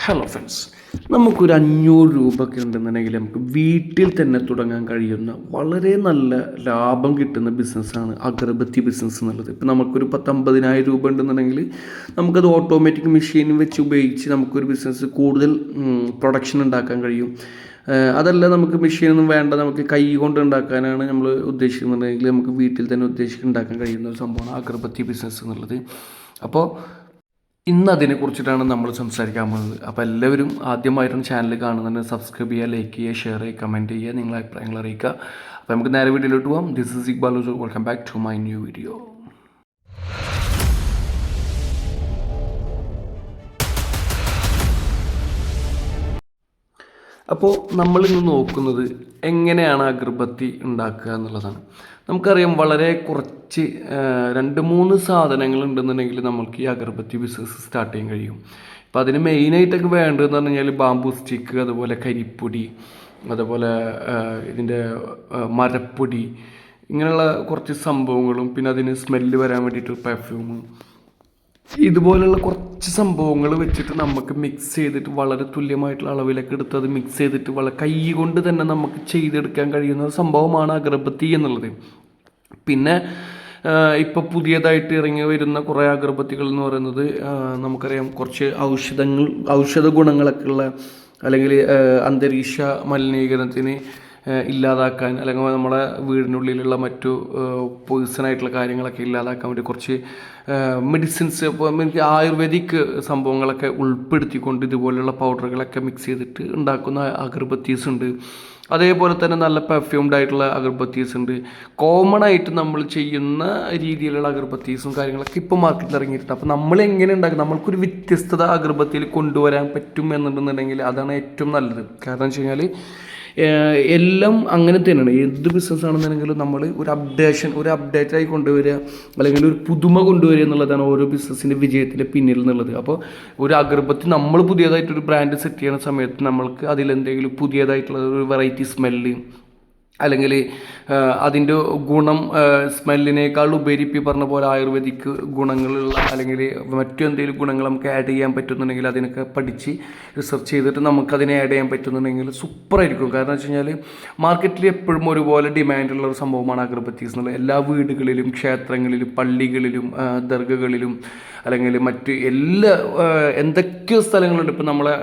Hello friends നമുക്കൊരു അഞ്ഞൂറ് രൂപയൊക്കെ ഉണ്ടെന്നുണ്ടെങ്കിൽ നമുക്ക് വീട്ടിൽ തന്നെ തുടങ്ങാൻ കഴിയുന്ന വളരെ നല്ല ലാഭം കിട്ടുന്ന ബിസിനസ്സാണ് അഗർബത്തി ബിസിനസ് എന്നുള്ളത്. ഇപ്പം നമുക്കൊരു പത്തമ്പതിനായിരം രൂപ ഉണ്ടെന്നുണ്ടെങ്കിൽ നമുക്കത് ഓട്ടോമാറ്റിക് മെഷീൻ വെച്ച് ഉപയോഗിച്ച് നമുക്കൊരു ബിസിനസ് കൂടുതൽ പ്രൊഡക്ഷൻ ഉണ്ടാക്കാൻ കഴിയും. അതല്ല നമുക്ക് മെഷീനൊന്നും വേണ്ട നമുക്ക് കൈ കൊണ്ട് ഉണ്ടാക്കാനാണ് നമ്മൾ ഉദ്ദേശിക്കുന്നുണ്ടെങ്കിൽ നമുക്ക് വീട്ടിൽ തന്നെ ഉദ്ദേശിച്ച് ഉണ്ടാക്കാൻ കഴിയുന്ന ഒരു സംഭവമാണ് അഗർബത്തി ബിസിനസ് എന്നുള്ളത്. അപ്പോൾ ഇന്ന് അതിനെ കുറിച്ചിട്ടാണ് നമ്മൾ സംസാരിക്കാൻ പോകുന്നത്. അപ്പോൾ എല്ലാവരും ആദ്യമായിട്ടാണ് ചാനൽ കാണുന്നുണ്ട് സബ്സ്ക്രൈബ് ചെയ്യുക ലൈക്ക് ചെയ്യുക ഷെയർ ചെയ്യുക കമന്റ് ചെയ്യുക നിങ്ങളെ അഭിപ്രായങ്ങൾ അറിയിക്കുക. അപ്പോൾ നമുക്ക് നേരെ വീഡിയോയിലോട്ട് പോകാം this is Iqbal welcome back to my new video അപ്പോൾ നമ്മളിന്ന് നോക്കുന്നത് എങ്ങനെയാണ് അഗർബത്തി ഉണ്ടാക്കുക എന്നുള്ളതാണ്. നമുക്കറിയാം വളരെ കുറച്ച് രണ്ട് മൂന്ന് സാധനങ്ങൾ ഉണ്ടെന്നുണ്ടെങ്കിൽ നമുക്ക് ഈ അഗർബത്തി ബിസിനസ് സ്റ്റാർട്ട് ചെയ്യാൻ കഴിയും. അപ്പം അതിന് മെയിനായിട്ടൊക്കെ വേണ്ടതെന്ന് പറഞ്ഞു കഴിഞ്ഞാൽ ബാമ്പു സ്റ്റിക്ക് അതുപോലെ കരിപ്പൊടി അതുപോലെ ഇതിന്റെ മരപ്പൊടി ഇങ്ങനെയുള്ള കുറച്ച് സംഭവങ്ങളും പിന്നെ അതിന് സ്മെല്ല് വരാൻ വേണ്ടിയിട്ട് പെർഫ്യൂമും ഇതുപോലെയുള്ള കുറച്ച് സംഭവങ്ങൾ വെച്ചിട്ട് നമുക്ക് മിക്സ് ചെയ്തിട്ട് വളരെ തുല്യമായിട്ടുള്ള അളവിലൊക്കെ എടുത്ത് അത് മിക്സ് ചെയ്തിട്ട് വളരെ കൈ കൊണ്ട് തന്നെ നമുക്ക് ചെയ്തെടുക്കാൻ കഴിയുന്ന സംഭവമാണ് അഗർബത്തി എന്നുള്ളത്. പിന്നെ ഇപ്പോൾ പുതിയതായിട്ട് ഇറങ്ങി വരുന്ന കുറേ അഗർബത്തികൾ എന്ന് പറയുന്നത് നമുക്കറിയാം കുറച്ച് ഔഷധങ്ങൾ ഔഷധ ഗുണങ്ങളൊക്കെ ഉള്ള അല്ലെങ്കിൽ അന്തരീക്ഷ മലിനീകരണത്തിന് ഇല്ലാതാക്കാൻ അല്ലെങ്കിൽ നമ്മുടെ വീടിനുള്ളിലുള്ള മറ്റു പോയിസൺ ആയിട്ടുള്ള കാര്യങ്ങളൊക്കെ ഇല്ലാതാക്കാൻ വേണ്ടി കുറച്ച് മെഡിസിൻസ് എനിക്ക് ആയുർവേദിക് സംഭവങ്ങളൊക്കെ ഉൾപ്പെടുത്തിക്കൊണ്ട് ഇതുപോലെയുള്ള പൗഡറുകളൊക്കെ മിക്സ് ചെയ്തിട്ട് ഉണ്ടാക്കുന്ന അഗർബത്തീസ് ഉണ്ട്. അതേപോലെ തന്നെ നല്ല പെർഫ്യൂംഡ് ആയിട്ടുള്ള അഗർബത്തീസ് ഉണ്ട്. കോമൺ ആയിട്ട് നമ്മൾ ചെയ്യുന്ന രീതിയിലുള്ള അഗർബത്തീസും കാര്യങ്ങളൊക്കെ ഇപ്പോൾ മാർക്കറ്റിൽ ഇറങ്ങിയിട്ടുണ്ട്. അപ്പോൾ നമ്മൾ എങ്ങനെ ഉണ്ടാക്കും? നമ്മൾക്കൊരു വ്യത്യസ്തത അഗർബത്തിയിൽ കൊണ്ടുവരാൻ പറ്റും എന്നുണ്ടെന്നുണ്ടെങ്കിൽ അതാണ് ഏറ്റവും നല്ലത്. കാരണം വെച്ച് കഴിഞ്ഞാൽ എല്ലാം അങ്ങനെ തന്നെയാണ്. എന്ത് ബിസിനസ് ആണെന്നുണ്ടെങ്കിലും നമ്മൾ ഒരു അപ്ഡേഷൻ ഒരു അപ്ഡേറ്റ് ആയി കൊണ്ടുവരിക അല്ലെങ്കിൽ ഒരു പുതുമ കൊണ്ടുവരിക എന്നുള്ളതാണ് ഓരോ ബിസിനസ്സിന്റെ വിജയത്തിന്റെ പിന്നിൽ എന്നുള്ളത്. അപ്പോൾ ഒരു അഗർബത്തി നമ്മൾ പുതിയതായിട്ടൊരു ബ്രാൻഡ് സെറ്റ് ചെയ്യുന്ന സമയത്ത് നമ്മൾക്ക് അതിലെന്തെങ്കിലും പുതിയതായിട്ടുള്ള ഒരു വെറൈറ്റി സ്മെല്ല് അല്ലെങ്കിൽ അതിന്റെ ഗുണം സ്മെല്ലിനേക്കാൾ ഉപരി ഇപ്പം ഈ പറഞ്ഞ പോലെ ആയുർവേദിക് ഗുണങ്ങളുള്ള അല്ലെങ്കിൽ മറ്റു എന്തെങ്കിലും ഗുണങ്ങൾ നമുക്ക് ആഡ് ചെയ്യാൻ പറ്റുന്നുണ്ടെങ്കിൽ അതിനൊക്കെ പഠിച്ച് റിസർച്ച് ചെയ്തിട്ട് നമുക്കതിനെ ആഡ് ചെയ്യാൻ പറ്റുന്നുണ്ടെങ്കിൽ സൂപ്പർ ആയിരിക്കും. കാരണം വെച്ച് കഴിഞ്ഞാൽ മാർക്കറ്റിൽ എപ്പോഴും ഒരുപോലെ ഡിമാൻഡുള്ള ഒരു സംഭവമാണ് അഗർബത്തീസ് എന്നുള്ളത് എല്ലാ വീടുകളിലും ക്ഷേത്രങ്ങളിലും പള്ളികളിലും ദർഗകളിലും അല്ലെങ്കിൽ മറ്റ് എല്ലാ എന്തൊക്കെ സ്ഥലങ്ങളുണ്ട്. ഇപ്പം നമ്മളെ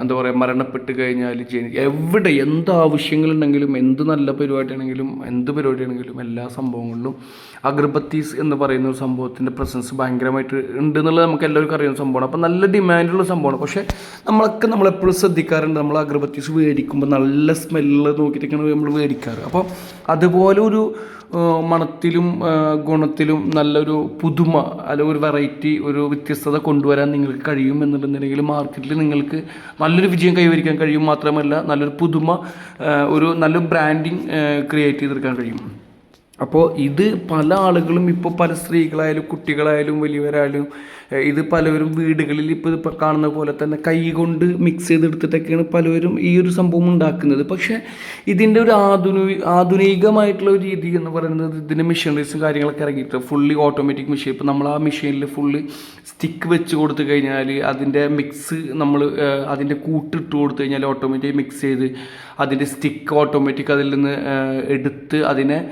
എന്താ പറയുക മരണപ്പെട്ട് കഴിഞ്ഞാൽ എവിടെ എന്ത് ആവശ്യങ്ങളുണ്ടെങ്കിലും എന്ത് നല്ല പരിപാടിയാണെങ്കിലും എന്ത് പരിപാടിയാണെങ്കിലും എല്ലാ സംഭവങ്ങളിലും അഗർബത്തീസ് എന്ന് പറയുന്ന ഒരു സംഭവത്തിന്റെ പ്രസൻസ് ഭയങ്കരമായിട്ട് ഉണ്ട് എന്നുള്ളത് നമുക്ക് എല്ലാവർക്കും അറിയുന്ന സംഭവമാണ്. അപ്പോൾ നല്ല ഡിമാൻഡുള്ള സംഭവമാണ്. പക്ഷേ നമ്മളൊക്കെ നമ്മളെപ്പോഴും ശ്രദ്ധിക്കാറുണ്ട്. നമ്മൾ അഗർബത്തീസ് മേടിക്കുമ്പോൾ നല്ല സ്മെല്ല് നോക്കിയിട്ടൊക്കെയാണ് നമ്മൾ മേടിക്കാറ്. അപ്പോൾ അതുപോലെ ഒരു മണത്തിലും ഗുണത്തിലും നല്ലൊരു പുതുമ അല്ല ഒരു വെറൈറ്റി ഒരു വ്യത്യസ്തത കൊണ്ടുവരാൻ നിങ്ങൾക്ക് കഴിയും എന്നുണ്ടെന്നുണ്ടെങ്കിൽ മാർക്കറ്റിൽ നിങ്ങൾക്ക് നല്ലൊരു വിജയം കൈവരിക്കാൻ കഴിയും മാത്രമല്ല നല്ലൊരു പുതുമ ഒരു നല്ലൊരു ബ്രാൻഡിങ് ക്രിയേറ്റ് ചെയ്തെടുക്കാൻ കഴിയും. അപ്പോൾ ഇത് പല ആളുകളും ഇപ്പോൾ പല സ്ത്രീകളായാലും കുട്ടികളായാലും വലിയവരായാലും ഇത് പലവരും വീടുകളിൽ ഇപ്പോൾ ഇപ്പോൾ കാണുന്ന പോലെ തന്നെ കൈ കൊണ്ട് മിക്സ് ചെയ്തെടുത്തിട്ടൊക്കെയാണ് പലവരും ഈ ഒരു സംഭവം ഉണ്ടാക്കുന്നത്. പക്ഷേ ഇതിന്റെ ഒരു ആധുനിക ആധുനികമായിട്ടുള്ള ഒരു രീതി എന്ന് പറയുന്നത് ഇതിന്റെ മെഷീനറീസും കാര്യങ്ങളൊക്കെ ഇറങ്ങിയിട്ട് ഫുള്ളി ഓട്ടോമാറ്റിക് മെഷീൻ ഇപ്പോൾ നമ്മൾ ആ മെഷീനിൽ ഫുള്ളി സ്റ്റിക്ക് വെച്ച് കൊടുത്തു കഴിഞ്ഞാൽ അതിന്റെ മിക്സ് നമ്മൾ അതിന്റെ കൂട്ടിട്ട് കൊടുത്തു കഴിഞ്ഞാൽ ഓട്ടോമാറ്റിക് മിക്സ് ചെയ്ത് അതിന്റെ സ്റ്റിക്ക് ഓട്ടോമാറ്റിക് അതിൽ നിന്ന് എടുത്ത് അതിനെ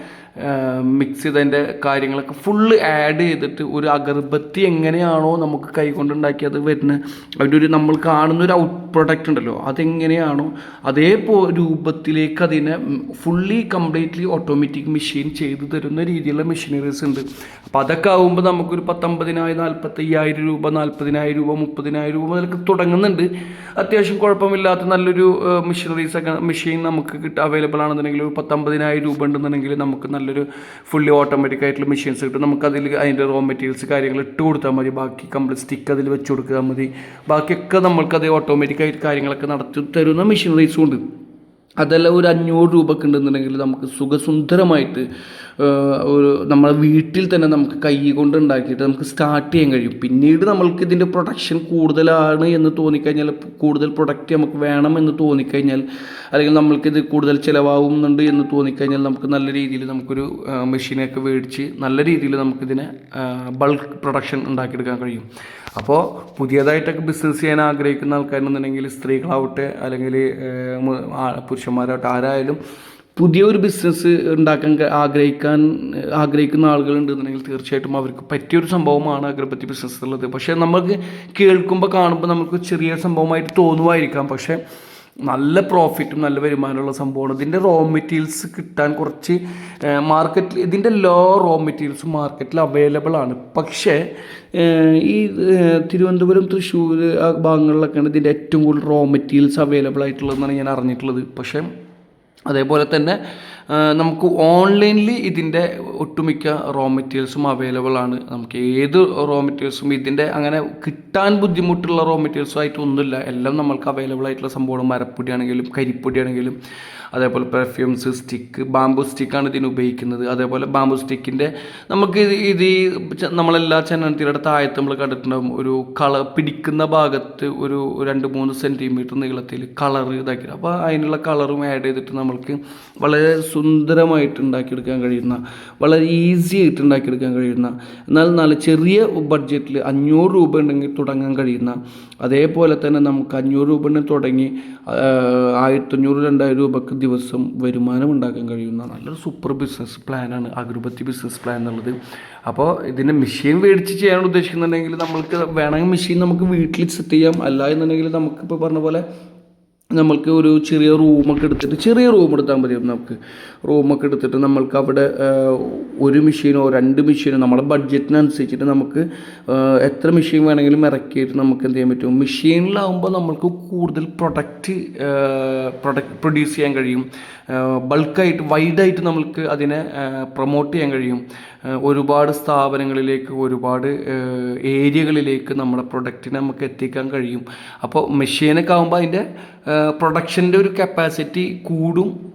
മിക്സ് ചെയ്തതിന്റെ കാര്യങ്ങളൊക്കെ ഫുള്ള് ആഡ് ചെയ്തിട്ട് ഒരു അഗർബത്തി എങ്ങനെയാണോ നമുക്ക് കൈകൊണ്ടുണ്ടാക്കി അത് വരുന്നത്. അതിന്റെ ഒരു നമ്മൾ കാണുന്ന ഒരു ഔട്ട് പ്രൊഡക്റ്റ് ഉണ്ടല്ലോ അതെങ്ങനെയാണോ അതേ പോ രൂപത്തിലേക്ക് അതിനെ ഫുള്ളി കംപ്ലീറ്റ്ലി ഓട്ടോമാറ്റിക് മെഷീൻ ചെയ്തു തരുന്ന രീതിയിലുള്ള മെഷീനറീസ് ഉണ്ട്. അപ്പോൾ അതൊക്കെ ആകുമ്പോൾ നമുക്കൊരു പത്തൊമ്പതിനായിരം നാൽപ്പത്തയ്യായിരം രൂപ നാൽപ്പതിനായിരം രൂപ മുപ്പതിനായിരം രൂപ മുതലൊക്കെ തുടങ്ങുന്നുണ്ട്. അത്യാവശ്യം കുഴപ്പമില്ലാത്ത നല്ലൊരു മെഷീനറീസ് ഒക്കെ മെഷീൻ നമുക്ക് കിട്ടുക അവൈലബിൾ ആണെന്നുണ്ടെങ്കിൽ ഒരു പത്തൊമ്പതിനായിരം രൂപ ഉണ്ടെന്നുണ്ടെങ്കിൽ നമുക്ക് നല്ലൊരു ഫുള്ളി ഓട്ടോമാറ്റിക് ആയിട്ടുള്ള മെഷീൻസ് കിട്ടും. നമുക്ക് അതിൽ അതിന്റെ റോ മെറ്റീരിയൽസ് കാര്യങ്ങൾ ഇട്ട് കൊടുത്താൽ മതി. ബാക്കി കംപ്ലീറ്റ് സ്റ്റിക്ക് അതിൽ വെച്ച് കൊടുത്താൽ മതി. ബാക്കിയൊക്കെ നമ്മൾക്കത് ഓട്ടോമാറ്റിക് ആയിട്ട് കാര്യങ്ങളൊക്കെ നടത്തി തരുന്ന മെഷീനറീസും ഉണ്ട്. അതെല്ലാം ഒരു അഞ്ഞൂറ് രൂപക്ക് ഉണ്ടെന്നുണ്ടെങ്കിൽ നമുക്ക് സുഖസുന്ദരമായിട്ട് ഒരു നമ്മളെ വീട്ടിൽ തന്നെ നമുക്ക് കൈ കൊണ്ട് ഉണ്ടാക്കിയിട്ട് നമുക്ക് സ്റ്റാർട്ട് ചെയ്യാൻ കഴിയും. പിന്നീട് നമ്മൾക്ക് ഇതിന്റെ പ്രൊഡക്ഷൻ കൂടുതലാണ് എന്ന് തോന്നിക്കഴിഞ്ഞാൽ കൂടുതൽ പ്രൊഡക്റ്റ് നമുക്ക് വേണം എന്ന് തോന്നിക്കഴിഞ്ഞാൽ അല്ലെങ്കിൽ നമ്മൾക്കിത് കൂടുതൽ ചിലവാകുന്നുണ്ട് എന്ന് തോന്നിക്കഴിഞ്ഞാൽ നമുക്ക് നല്ല രീതിയിൽ നമുക്കൊരു മെഷീനൊക്കെ മേടിച്ച് നല്ല രീതിയിൽ നമുക്കിതിനെ ബൾക്ക് പ്രൊഡക്ഷൻ ഉണ്ടാക്കിയെടുക്കാൻ കഴിയും. അപ്പോൾ പുതിയതായിട്ടൊക്കെ ബിസിനസ് ചെയ്യാൻ ആഗ്രഹിക്കുന്ന ആൾക്കാരെന്നുണ്ടെങ്കിൽ സ്ത്രീകളാവട്ടെ അല്ലെങ്കിൽ പുരുഷന്മാരാവട്ടെ ആരായാലും പുതിയൊരു ബിസിനസ് ഉണ്ടാക്കാൻ ആഗ്രഹിക്കാൻ ആഗ്രഹിക്കുന്ന ആളുകളുണ്ടെന്നുണ്ടെങ്കിൽ തീർച്ചയായിട്ടും അവർക്ക് പറ്റിയൊരു സംഭവമാണ് അഗർബത്തി ബിസിനസ് ഉള്ളത് പക്ഷേ നമുക്ക് കേൾക്കുമ്പോൾ കാണുമ്പോൾ നമുക്ക് ചെറിയ സംഭവമായിട്ട് തോന്നുമായിരിക്കാം പക്ഷേ നല്ല പ്രോഫിറ്റും നല്ല വരുമാനമുള്ള സംഭവമാണ്. ഇതിന്റെ റോ മെറ്റീരിയൽസ് കിട്ടാൻ കുറച്ച് മാർക്കറ്റിൽ ഇതിന്റെ ലോ റോ മെറ്റീരിയൽസ് മാർക്കറ്റിൽ അവൈലബിൾ ആണ്. പക്ഷേ ഈ തിരുവനന്തപുരം തൃശ്ശൂർ ആ ഭാഗങ്ങളിലൊക്കെയാണ് ഇതിന്റെ ഏറ്റവും കൂടുതൽ റോ മെറ്റീരിയൽസ് അവൈലബിൾ ആയിട്ടുള്ളതെന്നാണ് ഞാൻ അറിഞ്ഞിട്ടുള്ളത്. പക്ഷേ അതേപോലെ തന്നെ നമുക്ക് ഓൺലൈനിൽ ഇതിന്റെ ഒട്ടുമിക്ക റോ മെറ്റീരിയൽസും അവൈലബിൾ ആണ്. നമുക്ക് ഏത് റോ മെറ്റീരിയൽസും ഇതിന്റെ അങ്ങനെ കിട്ടാൻ ബുദ്ധിമുട്ടുള്ള റോ മെറ്റീരിയൽസും ആയിട്ട് ഒന്നുമില്ല. എല്ലാം നമ്മൾക്ക് അവൈലബിൾ ആയിട്ടുള്ള സംഭവമാണ് മരപ്പൊടി ആണെങ്കിലും കരിപ്പൊടി ആണെങ്കിലും അതേപോലെ പെർഫ്യൂംസ് സ്റ്റിക്ക് ബാംബു സ്റ്റിക്കാണ് ഇതിന് ഉപയോഗിക്കുന്നത്. അതേപോലെ ബാംബു സ്റ്റിക്കിന്റെ നമുക്ക് ഇത് ഈ നമ്മളെല്ലാ ചന്ദനത്തിയുടെ താഴത്ത് നമ്മൾ കണ്ടിട്ടുണ്ടാകും ഒരു കളർ പിടിക്കുന്ന ഭാഗത്ത് ഒരു രണ്ട് മൂന്ന് സെന്റിമീറ്റർ നീളത്തിൽ കളർ ഇതാക്കി അപ്പോൾ അതിനുള്ള കളറും ആഡ് ചെയ്തിട്ട് നമ്മൾക്ക് വളരെ സുന്ദരമായിട്ട് ഉണ്ടാക്കിയെടുക്കാൻ കഴിയുന്ന വളരെ ഈസി ആയിട്ട് ഉണ്ടാക്കിയെടുക്കാൻ കഴിയുന്ന എന്നാൽ നല്ല ചെറിയ ബഡ്ജറ്റിൽ അഞ്ഞൂറ് രൂപ ഉണ്ടെങ്കിൽ തുടങ്ങാൻ കഴിയുന്ന അതേപോലെ തന്നെ നമുക്ക് അഞ്ഞൂറ് രൂപ തുടങ്ങി ആയിരത്തഞ്ഞൂറ് രണ്ടായിരം രൂപക്ക് ദിവസം വരുമാനം ഉണ്ടാക്കാൻ കഴിയുന്ന നല്ലൊരു സൂപ്പർ ബിസിനസ് പ്ലാനാണ് അഗർബത്തി ബിസിനസ് പ്ലാൻ എന്നുള്ളത്. അപ്പോൾ ഇതിന്റെ മെഷീൻ മേടിച്ച് ചെയ്യാൻ ഉദ്ദേശിക്കുന്നുണ്ടെങ്കിൽ നമ്മൾക്ക് വേണമെങ്കിൽ മെഷീൻ നമുക്ക് വീട്ടിൽ സെറ്റ് ചെയ്യാം. അല്ല എന്നുണ്ടെങ്കിൽ നമുക്കിപ്പോൾ പറഞ്ഞ പോലെ നമ്മൾക്ക് ഒരു ചെറിയ റൂമൊക്കെ എടുത്തിട്ട് ചെറിയ റൂം എടുത്താൽ മതി നമുക്ക്. റൂമൊക്കെ എടുത്തിട്ട് നമ്മൾക്ക് അവിടെ ഒരു മെഷീനോ രണ്ട് മെഷീനോ നമ്മുടെ ബഡ്ജറ്റിനനുസരിച്ചിട്ട് നമുക്ക് എത്ര മെഷീൻ വേണമെങ്കിലും ഇറക്കിയിട്ട് നമുക്ക് എന്ത് ചെയ്യാൻ പറ്റും? മെഷീനിലാവുമ്പോൾ നമ്മൾക്ക് കൂടുതൽ പ്രൊഡക്റ്റ് പ്രൊഡക്റ്റ് പ്രൊഡ്യൂസ് ചെയ്യാൻ കഴിയും. ബൾക്കായിട്ട് വൈഡായിട്ട് നമ്മൾക്ക് അതിനെ പ്രൊമോട്ട് ചെയ്യാൻ കഴിയും. ഒരുപാട് സ്ഥാപനങ്ങളിലേക്ക് ഒരുപാട് ഏരിയകളിലേക്ക് നമ്മുടെ പ്രൊഡക്റ്റിനെ നമുക്ക് എത്തിക്കാൻ കഴിയും. അപ്പോൾ മെഷീനൊക്കെ ആകുമ്പോൾ അതിന്റെ പ്രൊഡക്ഷന്റെ ഒരു കപ്പാസിറ്റി കൂടും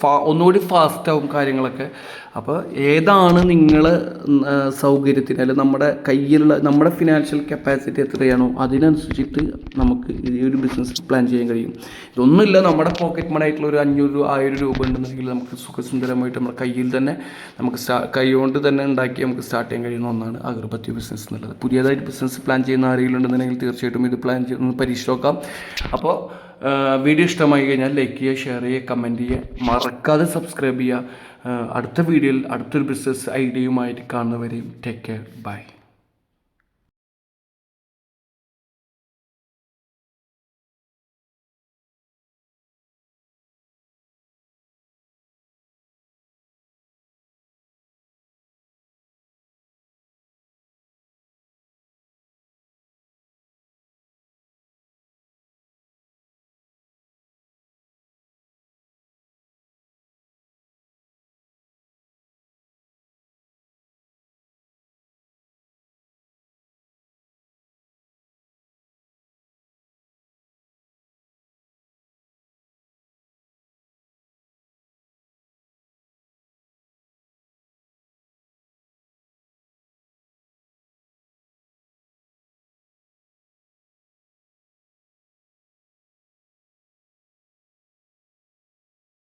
ഫാ ഒന്നുകൂടി ഫാസ്റ്റാവും കാര്യങ്ങളൊക്കെ. അപ്പോൾ ഏതാണ് നിങ്ങൾ സൗകര്യത്തിന് അല്ലെങ്കിൽ നമ്മുടെ കയ്യിലുള്ള നമ്മുടെ ഫിനാൻഷ്യൽ കപ്പാസിറ്റി എത്രയാണോ അതിനനുസരിച്ചിട്ട് നമുക്ക് ഈ ഒരു ബിസിനസ് പ്ലാൻ ചെയ്യാൻ കഴിയും. ഇതൊന്നുമില്ല നമ്മുടെ പോക്കറ്റ് മണി ആയിട്ടുള്ള ഒരു അഞ്ഞൂറ് രൂപ ആയിരം രൂപ ഉണ്ടെന്നുണ്ടെങ്കിൽ നമുക്ക് സുഖസുന്ദരമായിട്ട് നമ്മുടെ കയ്യിൽ തന്നെ നമുക്ക് സ്റ്റാ കൈകൊണ്ട് തന്നെ ഉണ്ടാക്കി നമുക്ക് സ്റ്റാർട്ട് ചെയ്യാൻ കഴിയുന്ന ഒന്നാണ് അഗർബത്തി ബിസിനസ് എന്നുള്ളത്. പുതിയതായിട്ട് ബിസിനസ് പ്ലാൻ ചെയ്യുന്ന ആരെങ്കിലും ഉണ്ടെന്നുണ്ടെങ്കിൽ തീർച്ചയായിട്ടും ഇത് പ്ലാൻ ചെയ്ത് പരീക്ഷിച്ച് നോക്കാം. അപ്പോൾ വീഡിയോ ഇഷ്ടമായി കഴിഞ്ഞാൽ ലൈക്ക് ചെയ്യുക ഷെയർ ചെയ്യുക കമന്റ് ചെയ്യുക. മറക്കാതെ സബ്സ്ക്രൈബ് ചെയ്യുക. അടുത്ത വീഡിയോയിൽ അടുത്തൊരു ബിസിനസ് ഐഡിയയുമായിട്ട് കാണുന്നവരെയും ടേക്ക് കെയർ ബൈ